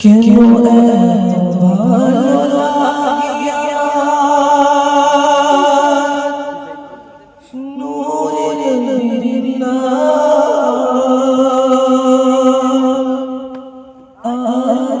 কেন এত ভালো লাগে আমার নূরের বিনা আর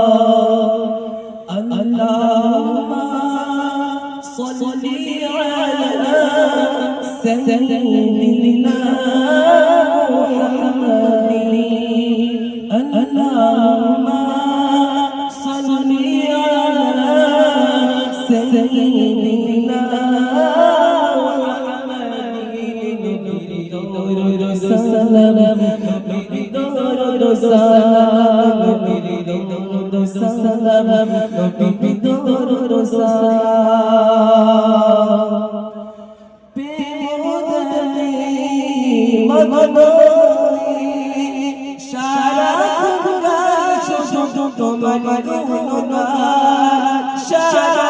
سيدنا محمد اللهم صل على سيدنا محمد سلام نبي دور سلام نبي دور سلام نبي دور سلام তোমার গুণগান সারা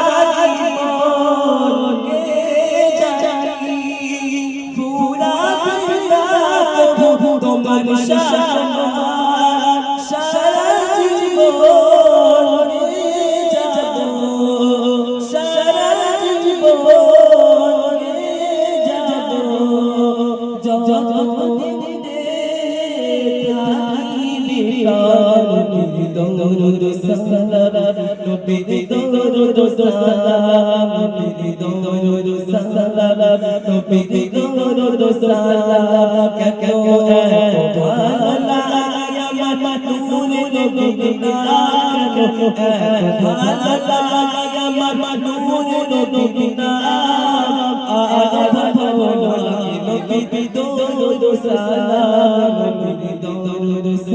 জীবন গেয়ে যাই পুরা তোমার দরুদ সালাম নবী দরুদ সালাম নবী দরুদ সালাম নবী দরুদ সালাম কেন এত ভালো লাগে নবী নাম কেন এত ভালো লাগে নবী নাম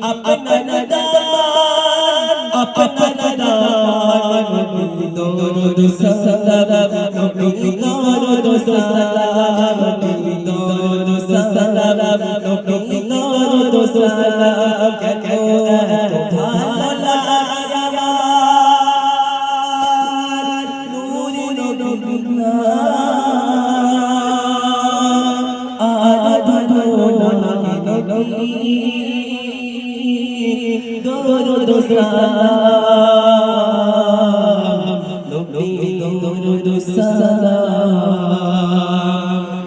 আপনার দান আপনার দান দরুদ সালাম নবী দরুদ সালাম নবী দরুদ সালাম নবী দরুদ সালাম কেন এত ভালো লাগে আমার সালাম। নবী দরুদ সালাম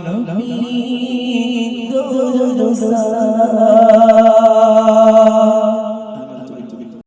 নবী দরুদ সালাম।